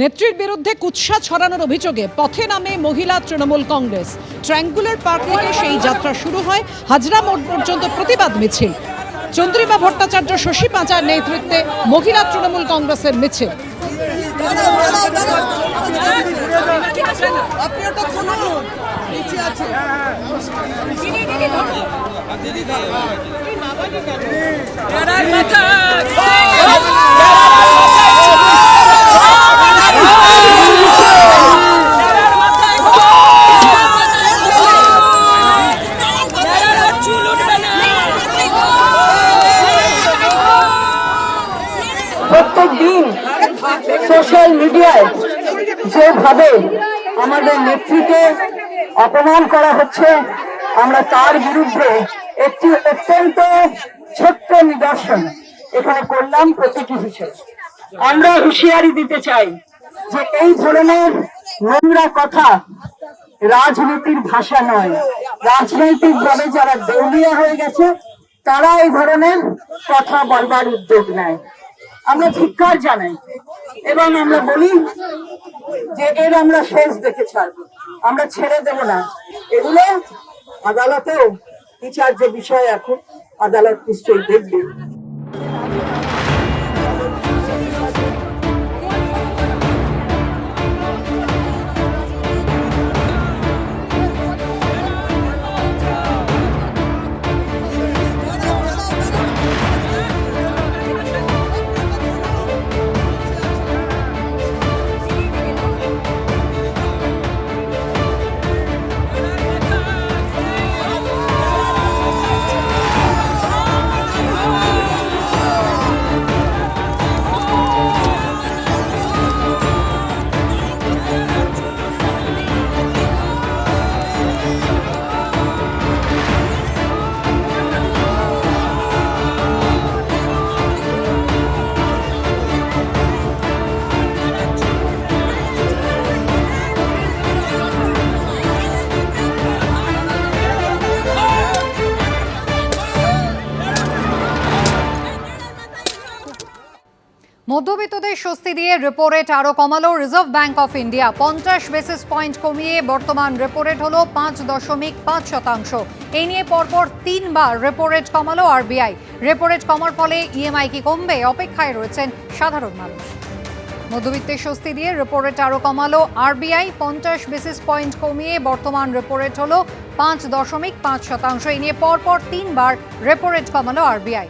নেত্রীর বিরুদ্ধে কুৎসা ছড়ানোর অভিযোগে পথে নামে মহিলা তৃণমূল কংগ্রেস। ট্রায়াঙ্গুলার পার্ক থেকে সেই যাত্রা শুরু হয় হাজরা মোড় পর্যন্ত প্রতিবাদ মিছিল। চন্দ্রিমা ভট্টাচার্য, শশী পাঁচার নেতৃত্বে মহিলা তৃণমূল কংগ্রেসের মিছিল। আপনি প্রত্যেক দিন সোশ্যাল মিডিয়ায় যেভাবে আমাদের নেত্রীকে অপমান করা হচ্ছে, আমরা তার বিরুদ্ধে একটি অত্যন্ত ছোট্ট নিদর্শন এখানে করলাম প্রতীকী হিসেবে। আমরা হুঁশিয়ারি দিতে চাই যে এই ধরনের নোংরা কথা রাজনীতির ভাষা নয়। রাজনৈতিক ভাবে যারা দেউলিয়া হয়ে গেছে, তারা এই ধরনের কথা বলবার উদ্যোগ নেয়। আমরা ধিক্কার জানাই এবং আমরা বলি যে এর আমরা শেষ দেখে ছাড়বো। আমরা ছেড়ে দেব না। এগুলো আদালতেও বিচার্য বিষয় এখন। আদালত নিশ্চয়ই দেখবে। মধ্যবিত্তদের স্বস্তি দিয়ে রেপো রেট আরও কমালো রিজার্ভ ব্যাংক অফ ইন্ডিয়া পঞ্চাশ বেসিস পয়েন্ট কমিয়ে বর্তমান রেপো রেট হলো পাঁচ দশমিক পাঁচ শতাংশ। এই নিয়ে পরপর তিনবার রেপো রেট কমালো আরবিআই রেপো রেট কমার ফলে ইএমআই কি কমবে? অপেক্ষায় রয়েছেন সাধারণ মানুষ। মধ্যবিত্তের স্বস্তি দিয়ে রেপো রেট আরও কমালো আরবিআই পঞ্চাশ বেসিস পয়েন্ট কমিয়ে বর্তমান রেপো রেট হলো পাঁচ দশমিক পাঁচ শতাংশ। এই নিয়ে পরপর তিনবার রেপো রেট কমালো আরবিআই